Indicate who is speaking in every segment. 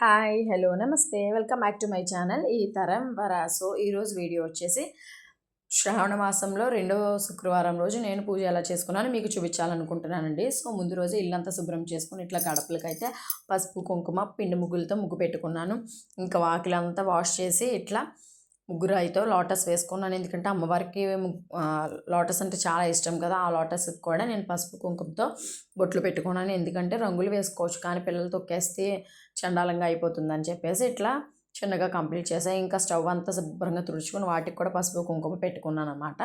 Speaker 1: Hi hello నమస్తే. Welcome back to my channel ఈ తరం వరాసో ఈరోజు వీడియో వచ్చేసి శ్రావణ మాసంలో రెండవ శుక్రవారం రోజు నేను పూజ ఎలా చేసుకున్నాను మీకు చూపించాలనుకుంటున్నానండి. సో ముందు రోజు ఇల్లంతా శుభ్రం చేసుకుని ఇట్లా గడపలకైతే పసుపు కుంకుమ పిండి ముగ్గులతో ముగ్గు పెట్టుకున్నాను. ఇంకా వాకిలంతా వాష్ చేసి ఇట్లా ముగ్గురు అయితే లోటస్ వేసుకున్నాను ఎందుకంటే అమ్మవారికి లోటస్ అంటే చాలా ఇష్టం కదా ఆ లోటస్కి కూడా నేను పసుపు కుంకుమతో బొట్లు పెట్టుకున్నాను. ఎందుకంటే రంగులు వేసుకోవచ్చు కానీ పిల్లలు తొక్కేస్తే చండాలంగా అయిపోతుందని చెప్పేసి ఇట్లా చిన్నగా కంప్లీట్ చేసాయి ఇంకా స్టవ్ అంతా శుభ్రంగా తుడుచుకుని వాటికి కూడా పసుపు కుంకుమ పెట్టుకున్నాను అనమాట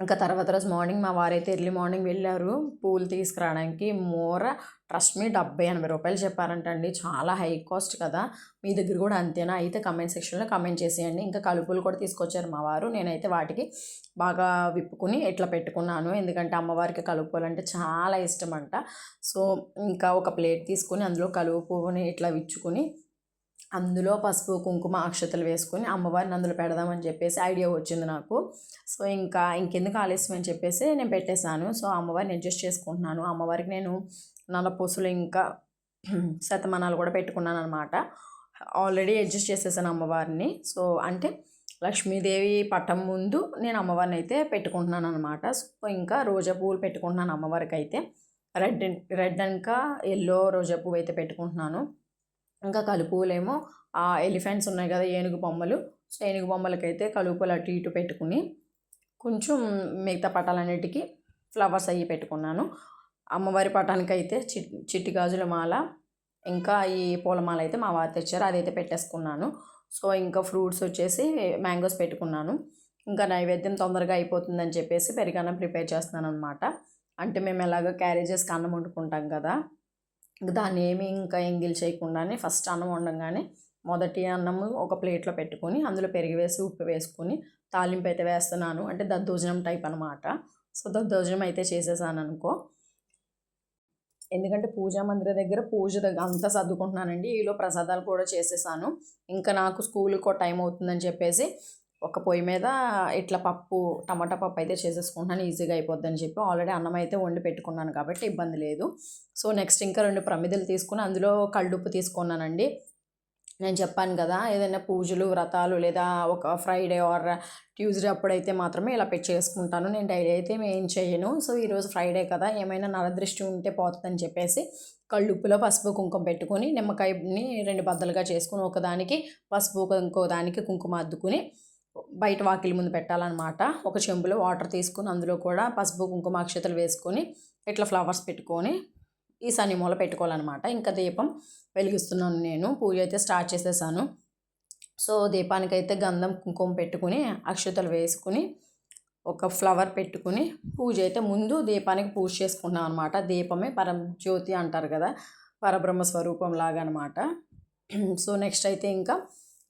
Speaker 1: ఇంకా తర్వాత రోజు మార్నింగ్ మా వారైతే ఎర్లీ మార్నింగ్ వెళ్ళారు. పూలు తీసుకురావడానికి మోర ట్రస్ట్ మీ డెబ్బై ఎనభై రూపాయలు చెప్పారంటండి. చాలా హై కాస్ట్ కదా. మీ దగ్గర కూడా అంతేనా? అయితే కమెంట్ సెక్షన్లో కమెంట్ చేసేయండి. ఇంకా కలుపులు కూడా తీసుకొచ్చారు మా వారు. నేనైతే వాటికి బాగా విప్పుకుని ఎట్లా పెట్టుకున్నాను. ఎందుకంటే అమ్మవారికి కలుపులు అంటే చాలా ఇష్టం అంట సో ఇంకా ఒక ప్లేట్ తీసుకుని అందులో కలుపు పువ్వుని ఇట్లా విచ్చుకుని అందులో పసుపు కుంకుమ అక్షతలు వేసుకొని అమ్మవారిని అందులో పెడదామని చెప్పేసి ఐడియా వచ్చింది నాకు. సో ఇంకా ఇంకెందుకు ఆలస్యం అని చెప్పేసి నేను పెట్టేశాను. సో అమ్మవారిని అడ్జస్ట్ చేసుకుంటున్నాను. అమ్మవారికి నేను నల్లపూసలు ఇంకా శతమానాలు కూడా పెట్టుకున్నాను అనమాట ఆల్రెడీ అడ్జస్ట్ చేసేసాను అమ్మవారిని. సో అంటే లక్ష్మీదేవి పట్టం ముందు నేను అమ్మవారిని అయితే పెట్టుకుంటున్నాను అనమాట సో ఇంకా రోజా పువ్వులు పెట్టుకుంటున్నాను అమ్మవారికి అయితే రెడ్ రెడ్ ఇంకా ఎల్లో రోజా పువ్వు అయితే పెట్టుకుంటున్నాను. ఇంకా కలుపులేమో ఆ ఎలిఫెంట్స్ ఉన్నాయి కదా ఏనుగు బొమ్మలు. సో ఏనుగు బొమ్మలకైతే కలుపులు అటు ఇటు పెట్టుకుని కొంచెం మిగతా పటాలన్నిటికీ ఫ్లవర్స్ అయ్యి పెట్టుకున్నాను. అమ్మవారి పటానికి అయితే చిట్ చిట్టి గాజుల మాల ఇంకా ఈ పూలమాల అయితే మా వారు తెచ్చారు. అదైతే పెట్టేసుకున్నాను. సో ఇంకా ఫ్రూట్స్ వచ్చేసి మ్యాంగోస్ పెట్టుకున్నాను. ఇంకా నైవేద్యం తొందరగా అయిపోతుందని చెప్పేసి పెరిగన్నం ప్రిపేర్ చేస్తున్నాను అనమాట అంటే మేము ఎలాగో క్యారేజెస్కి అన్నం వండుకుంటాం కదా. దాన్ని ఏమి ఇంకా ఎంగిల్ చేయకుండానే ఫస్ట్ అన్నం వండంగానే మొదటి అన్నము ఒక ప్లేట్లో పెట్టుకొని అందులో పెరిగి వేసి ఉప్పు వేసుకొని తాలింపు అయితే వేస్తున్నాను. అంటే దద్దోజనం టైప్ అనమాట సో దద్దోజనం అయితే చేసేసాను అనుకో ఎందుకంటే పూజా మందిర దగ్గర పూజ దగ్గర అంతా సర్దుకుంటున్నానండి. ఈలో ప్రసాదాలు కూడా చేసేసాను. ఇంకా నాకు స్కూల్కి టైం అవుతుందని చెప్పేసి ఒక పొయ్యి మీద ఇట్లా పప్పు టమాటా పప్పు అయితే చేసేసుకుంటున్నాను. ఈజీగా అయిపోద్దని చెప్పి ఆల్రెడీ అన్నం అయితే వండి పెట్టుకున్నాను కాబట్టి ఇబ్బంది లేదు. సో నెక్స్ట్ ఇంకా రెండు ప్రమిదలు తీసుకుని అందులో కళ్ళుప్పు తీసుకున్నానండి. నేను చెప్పాను కదా ఏదైనా పూజలు వ్రతాలు లేదా ఒక ఫ్రైడే ఆర్ ట్యూస్డే అప్పుడైతే మాత్రమే ఇలా పెట్టి చేసుకుంటాను. నేను డైలీ అయితే ఏం చేయను. సో ఈరోజు ఫ్రైడే కదా ఏమైనా నరదృష్టి ఉంటే పోతుందని చెప్పేసి కళ్ళుప్పులో పసుపు కుంకుమ పెట్టుకొని నిమ్మకాయని రెండు బద్దలుగా చేసుకుని ఒకదానికి పసుపు ఇంకో దానికి కుంకుమ అద్దుకుని బయట వాకిలి ముందు పెట్టాలన్నమాట. ఒక చెంబులో వాటర్ తీసుకుని అందులో కూడా పసుపు కుంకుమ అక్షతలు వేసుకొని ఇట్లా ఫ్లవర్స్ పెట్టుకొని ఈ శని మూల పెట్టుకోవాలన్నమాట. ఇంకా దీపం వెలిగిస్తున్నాను నేను. పూజ అయితే స్టార్ట్ చేసేసాను. సో దీపానికైతే గంధం కుంకుమ పెట్టుకుని అక్షతలు వేసుకుని ఒక ఫ్లవర్ పెట్టుకుని పూజ అయితే ముందు దీపానికి పూజ చేసుకున్నాం అనమాట దీపమే పరజ్యోతి అంటారు కదా పరబ్రహ్మ స్వరూపం లాగా అనమాట సో నెక్స్ట్ అయితే ఇంకా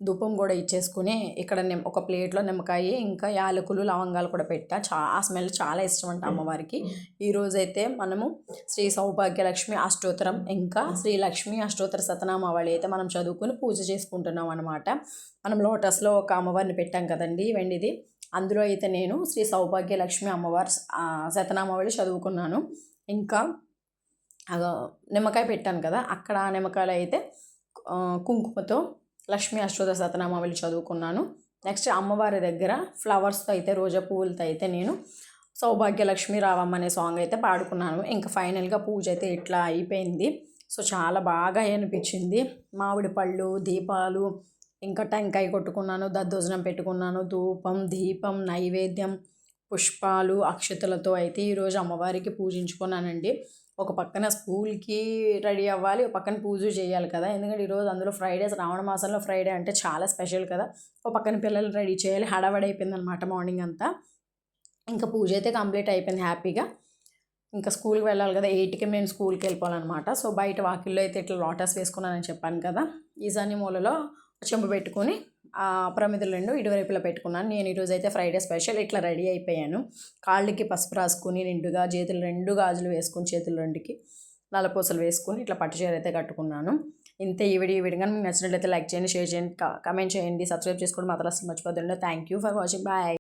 Speaker 1: ధూపం కూడా ఇచ్చేసుకుని ఇక్కడ నిమ్ ఒక ప్లేట్లో నిమ్మకాయ ఇంకా యాలకులు లవంగాలు కూడా పెట్టా. చా ఆ స్మెల్ చాలా ఇష్టం అంట అమ్మవారికి. ఈరోజైతే మనము శ్రీ సౌభాగ్యలక్ష్మి అష్టోత్తరం ఇంకా శ్రీ లక్ష్మి అష్టోత్తర సతనామావళి అయితే మనం చదువుకుని పూజ చేసుకుంటున్నాం అనమాట మనం లోటస్లో ఒక అమ్మవారిని పెట్టాం కదండి వెండిది. అందులో అయితే నేను శ్రీ సౌభాగ్య లక్ష్మి అమ్మవారి శతనామావళి చదువుకున్నాను. ఇంకా నిమ్మకాయ పెట్టాను కదా అక్కడ ఆ నిమ్మకాయలు అయితే కుంకుమతో లక్ష్మీ అష్టోద శతనామావళి చదువుకున్నాను. నెక్స్ట్ అమ్మవారి దగ్గర ఫ్లవర్స్తో అయితే రోజా పువ్వులతో అయితే నేను సౌభాగ్యలక్ష్మి రావమ్మ అనే సాంగ్ అయితే పాడుకున్నాను. ఇంకా ఫైనల్గా పూజ అయితే ఇట్లా అయిపోయింది. సో చాలా బాగా అనిపించింది. మామిడి పళ్ళు దీపాలు ఇంకా టెంకాయ కొట్టుకున్నాను దద్దోజనం పెట్టుకున్నాను ధూపం దీపం నైవేద్యం పుష్పాలు అక్షతలతో అయితే ఈరోజు అమ్మవారికి పూజించుకున్నానండి. ఒక పక్కన స్కూల్కి రెడీ అవ్వాలి ఒక పక్కన పూజ చేయాలి కదా. ఎందుకంటే ఈరోజు అందులో ఫ్రైడే రావణ మాసంలో ఫ్రైడే అంటే చాలా స్పెషల్ కదా. ఒక పక్కన పిల్లలు రెడీ చేయాలి హడావడి అయిపోయింది అనమాట మార్నింగ్ అంతా. ఇంకా పూజ అయితే కంప్లీట్ అయిపోయింది హ్యాపీగా. ఇంకా స్కూల్కి వెళ్ళాలి కదా ఎయిట్కి మేము స్కూల్కి వెళ్ళిపోవాలన్నమాట. సో బయట వాకిల్లో అయితే ఇట్లా లోటస్ వేసుకున్నానని చెప్పాను కదా ఈశాన్య మూలలో చెంపు పెట్టుకొని ప్రమిదలు రెండు ఇటువైపులో పెట్టుకున్నాను. నేను ఈరోజు అయితే ఫ్రైడే స్పెషల్ ఇట్లా రెడీ అయిపోయాను. కాళ్ళకి పసుపు రాసుకుని నిండుగా చేతులు రెండు గాజులు వేసుకుని చేతులు రెండుకి నల్లపూసలు వేసుకుని ఇట్లా పట్టు చీర అయితే కట్టుకున్నాను. ఇంతే ఈ వీడియో వీడియో మీకు నచ్చినట్లయితే లైక్ చేయండి షేర్ చేయండి కమెంట్ చేయండి సబ్స్క్రైబ్ చేసుకోవడం మాత్రం అసలు మర్చిపోతుండే thank you for watching. Bye.